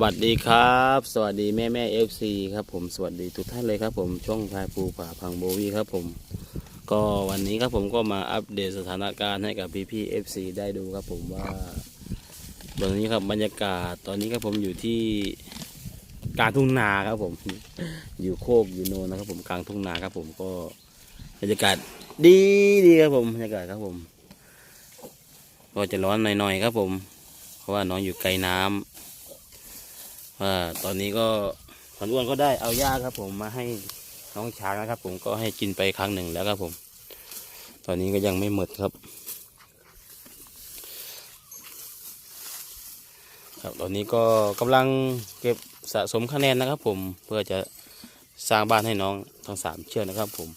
วัสดีครับ สวัสดีแม่แม่เอฟซีครับผมสวัสดีทุกท่านเลยครับผมช่องพายภูป่าพังโบวีครับผม ก็วันนี้ครับผมก็มาอัปเดตสถานการณ์ให้กับพี่พี่เอฟซีได้ดูครับผมว่าตอนนี้ครับบรรยากาศตอนนี้ครับผมอยู่ที่กลางทุ่งนาครับผม อยู่โคกอยู่โนนนะครับผมกลางทุ่งนาครับผมก็บรรยากาศดีดีครับผมบรรยากาศครับผม ก็จะร้อนหน่อยๆครับผม เพราะว่าน้องอยู่ไกลน้ำ ว่าตอนนี้ก็ขวัญอ้วนก็ได้เอาหญ้าครับ ผมมาให้น้องช้างนะครับ ผมก็ให้กินไปครั้งหนึ่งแล้วครับผม ตอนนี้ก็ยังไม่หมดครับ ครับตอนนี้ก็กำลังเก็บสะสมคะแนนนะครับ ผมเพื่อจะสร้างบ้านให้น้องทั้งสามเชือกนะครับ ผม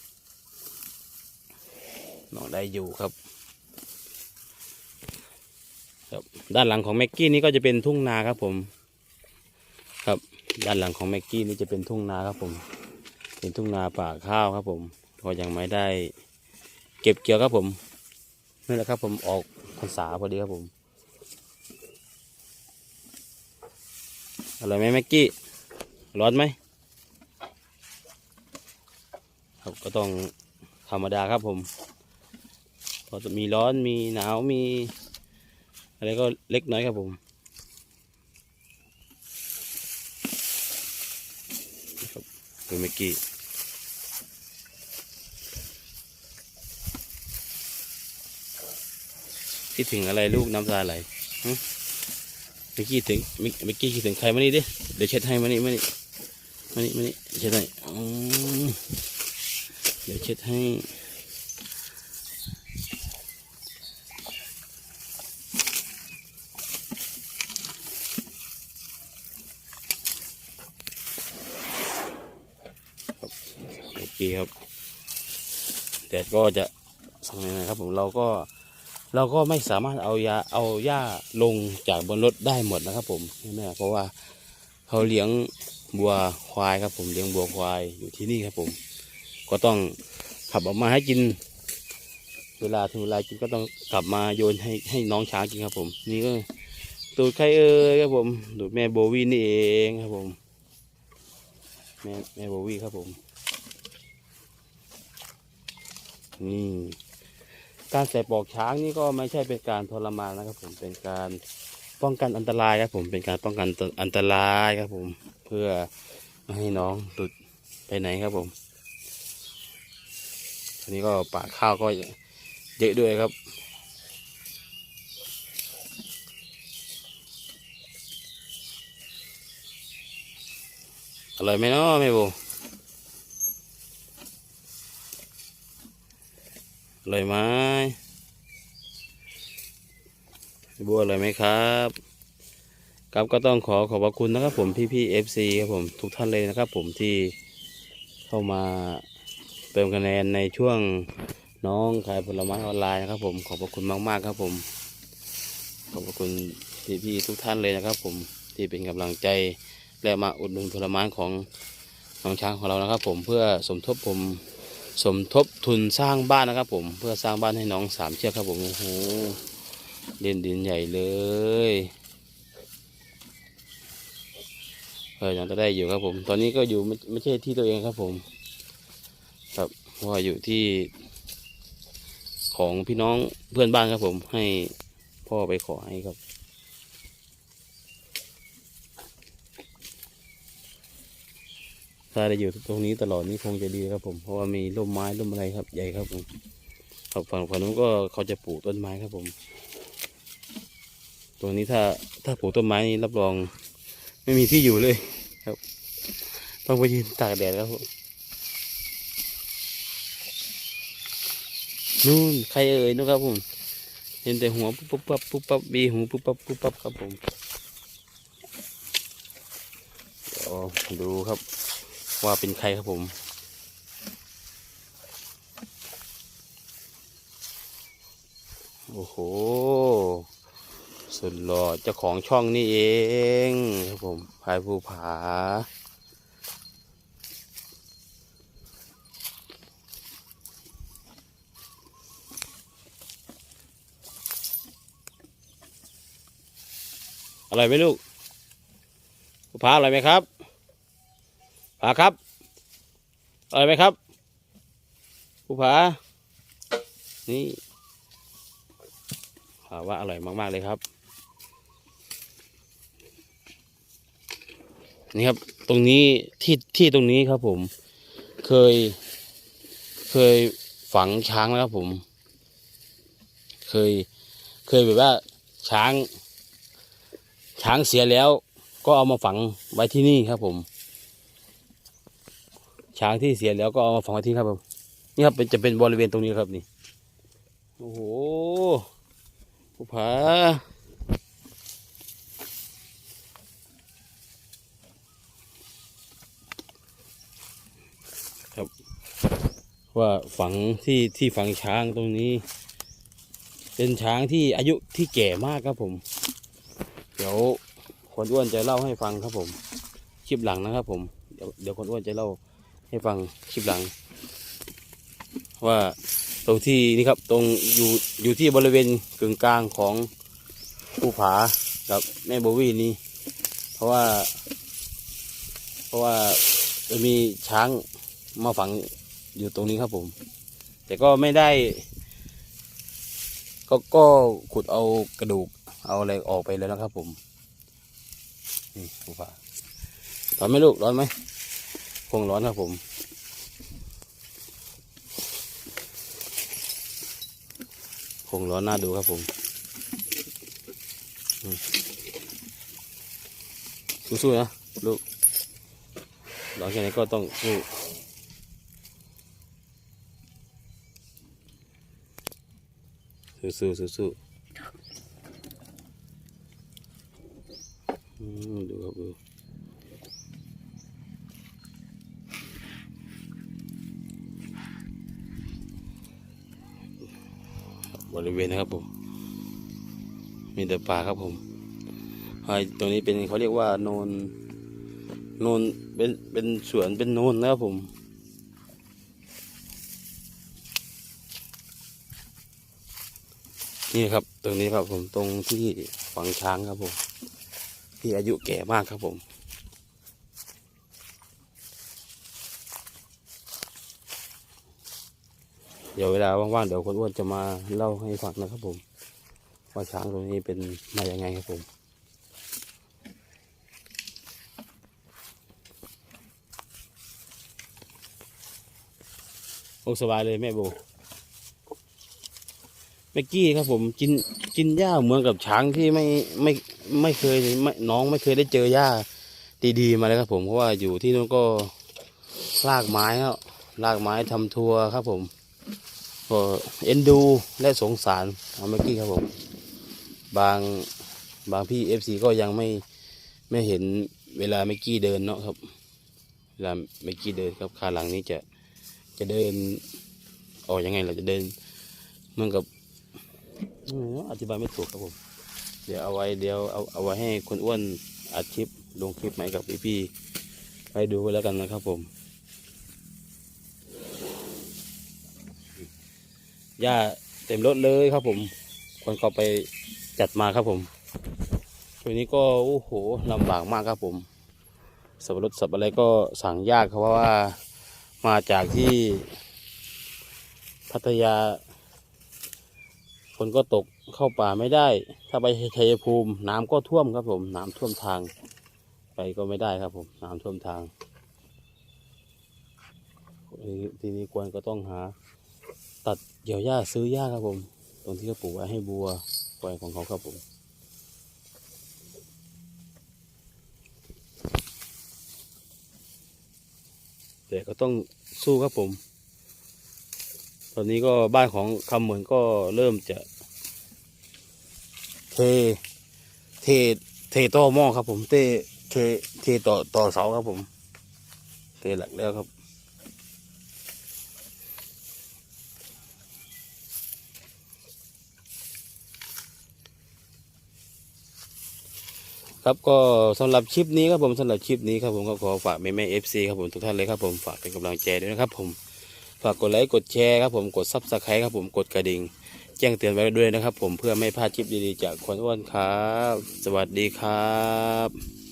น้องได้อยู่ครับครับด้านหลังของแม็กกี้นี่ก็จะเป็นทุ่งนาครับผม ด้านหลังของแม็กกี้นี่จะเป็นทุ่งนาครับผม เป็นทุ่งนาป่าข้าวครับผมก็ยังไม่ได้ เก็บเกี่ยวครับผมนี่แหละครับผมออกพรรษาพอดีครับผมอะไรอยไหมแม็กกี้ร้อนไหมครับก็ต้องธรรมดาครับผมพอจะมีร้อนมีหนาวมี อะไรก็เล็กน้อยครับผม ดูเมื่อกี้คิดถึงอะไรลูกน้ำตาไหลเมื่อกี้ถึงเมื่อกี้คิดถึงใครมานี่ดิ เดี๋ยวเช็ดให้มานี่มานี่มานี่มานี่เช็ดให้เดี๋ยวเช็ดให้ เมื่อกี้ครับแดดก็จะสั่งยังไงครับผมเราก็เราก็ไม่สามารถเอายาเอาหญ้าลงจากบนรถได้หมดนะครับ ผมแม่เพราะว่าเขาเลี้ยงบัวควายครับ ผมเลี้ยงบัวควายอยู่ที่นี่ครับ ผม ก็ต้องขับออกมาให้กิน เวลาถึงเวลากินก็ต้องกลับมาโยนให้ให้น้องช้างกินครับ ผม นี่ก็ตูดใครเอ่ยครับผมตูดแม่โบวี่นี่เองครับผม แม่แม่โบวี่ครับผม นี่การใส่ปอกช้างนี่ก็ไม่ใช่เป็นการทรมานนะครับผมเป็นการป้องกันอันตรายครับผมเป็นการป้องกันอันตรายครับผมเพื่อไม่ให้น้องหลุดไปไหนครับผมทีนี้ก็ป่าข้าวก็เยอะด้วยครับอร่อยไหมเนาะแม่โบ อร่อยไหมบอร่อยไหมครับครับก็ต้องขอขอบพระคุณนะครับผมพี่พี่เอฟซีครับผมทุกท่านเลยนะครับ ผมที่เข้ามาเติมคะแนนในช่วงน้องขายผลไม้ออนไลน์นะครับ ผมขอบพระคุณมากๆครับ ผมขอบพระคุณพี่พี่ๆทุกท่านเลยนะครับ ผมที่เป็นกำลังใจและมาอุดหนุนผลไม้ของน้องช้างของเรานะครับ ผมเพื่อสมทบผม สมทบทุนสร้างบ้านนะครับผมเพื่อสร้างบ้านให้น้องสามเชือกครับผมโอ้โหเด่นดินใหญ่เลยเออยังจะได้อยู่ครับผม ตอนนี้ก็อยู่ไม่ไม่ใช่ที่ตัวเองครับผม ครับเพราะว่าอยู่ที่ ของพี่น้องเพื่อนบ้านครับผมให้พ่อไปขอให้ครับ ถ้าได้อยู่ตรงนี้ตลอดนี้คงจะดีครับผม เพราะว่ามีร่มไม้ร่มอะไรครับใหญ่ครับผมครับฝั่งฝั่งนู้นก็เขาจะปลูกต้นไม้ครับผม ตรงนี้ถ้าถ้าปลูกต้นไม้นี่รับรอง ไม่มีที่อยู่เลยครับ ต้องไปยืนตากแดดครับผมนู่นใครเอ่ยนะครับผม เห็นแต่หัวปุ๊บปุ๊บปั๊บปุ๊บปั๊บบีหูปุ๊บปั๊บปุ๊บปั๊บครับผมเดี๋ยวดูครับ ว่าเป็นใครครับผมโอ้โห สุดหล่อเจ้าของช่องนี่เองครับผมพายภูผา อร่อยไหมลูกผู้ผาอร่อยไหมครับ ผาครับอร่อยไหมครับผู้ผา นี่ผาว่าอร่อยมาก ๆ เลยครับ นี่ครับ ตรงนี้ที่ที่ตรงนี้ครับผม เคย เคยฝังช้างแล้วครับผม เคย เคยแบบว่าช้าง ช้างเสียแล้ว ก็เอามาฝังไว้ที่นี่ครับผม ช้างที่เสียแล้วก็เอามาฝังไว้ที่ครับผมนี่ครับเป็นจะเป็นบริเวณตรงนี้ครับนี่โอ้โหภูผาว่าฝังที่ที่ฝังช้างตรงนี้ เป็นช้างที่อายุที่แก่มากครับผม เดี๋ยวคนอ้วนจะเล่าให้ฟังครับผม คลิปหลังนะครับผม เดี๋ยวเดี๋ยวคนอ้วนจะเล่า ให้ฟังคลิปหลัง ว่าตรงที่นี่ครับตรงอยู่อยู่ที่บริเวณกึ่งกลางของภูผากับแม่โบวี่นี้เพราะว่า เพราะว่าจะมีช้างมาฝังอยู่ตรงนี้ครับผม แต่ก็ไม่ได้ ก็ก็ขุดเอากระดูกเอาอะไรออกไปแล้วนะครับผมนี่ภูผาร้อนไหมลูกร้อนไหม คงร้อนครับผมคงร้อนน่าดูครับผมสู้ๆนะลูกร้อนแค่ไหนก็ต้องสู้สู้สู้สู้สู้อืมดูครับดู ริเวณนะครับผม มีแต่ป่าครับผมไอ้ตรงนี้เป็นเขาเรียกว่าโนนโนนเป็นเป็นสวนเป็นโนนนะครับผมนี่ครับ ตรงนี้ครับผมตรงที่ฝังช้างครับผม ที่อายุแก่มากครับผม เดี๋ยวเวลาว่างๆเดี๋ยวคนอ้วนจะมาเล่าให้ฟังนะครับผม ว่าช้างตรงนี้เป็นมาอย่างไงครับผมโอ้สบายเลยแม่โบเมื่อกี้ครับผมกินกินหญ้าเหมือนกับช้างที่ไม่ไม่ไม่เคยไม่น้องไม่เคยได้เจอหญ้าดีๆมาเลยครับผมเพราะว่าอยู่ที่นู้นก็ลากไม้ครับลากไม้ทำทัวร์ครับผม ก็เอ็นดูและสงสารเอาเมื่อกี้ครับผมบางบางพี่เอฟซีก็ยังไม่ไม่เห็นเวลาเมื่อกี้เดินเนาะครับ เวลาเมื่อกี้เดินครับขาหลังนี้จะจะเดินออกยังไงเราจะเดินเหมือนกับอืมอธิบายไม่ถูกครับผม เดี๋ยวเอาไว้เดี๋ยวเอาเอาไว้ให้คนอ้วนอัดคลิปลงคลิปใหม่กับพี่ๆไปดูไว้แล้วกันนะครับผม หญ้าเต็มรถเลยครับผมคนก็ไปจัดมาครับผมตัวนี้ก็โอ้โหลำบากมากครับผม สับปะรดสับอะไรก็สั่งยากครับเพราะว่ามาจากที่พัทยาฝนก็ตกเข้าป่าไม่ได้ ถ้าไปชัยภูมิน้ำก็ท่วมครับผม น้ำท่วมทาง ไปก็ไม่ได้ครับผม น้ำท่วมทางทีนี้กวนก็ต้องหา ตัดเกี่ยวหญ้าซื้อหญ้าครับผม ตรงที่เขาปลูกไว้ให้บัวปล่อยของเขาครับผมแต่ก็ต้องสู้ครับผม ตอนนี้ก็บ้านของคำเหมือนก็เริ่มจะ เท เท เทต่อหม้อครับผม เท เท เทต่อต่อเสาครับผม เทหลักแล้วครับ ครับก็สำหรับคลิปนี้ครับผมสำหรับคลิปนี้ครับผมก็ขอฝากแม่แม่เอฟซีครับผมทุกท่านเลยครับผมฝากเป็นกำลังใจด้วยนะครับผมฝากกดไลค์กดแชร์ครับผมกดซับสไครต์ครับผมกดกระดิ่งแจ้งเตือนไว้ด้วยนะครับ ผมเพื่อไม่พลาดคลิปดีๆจากคนอ้วนครับ สวัสดีครับ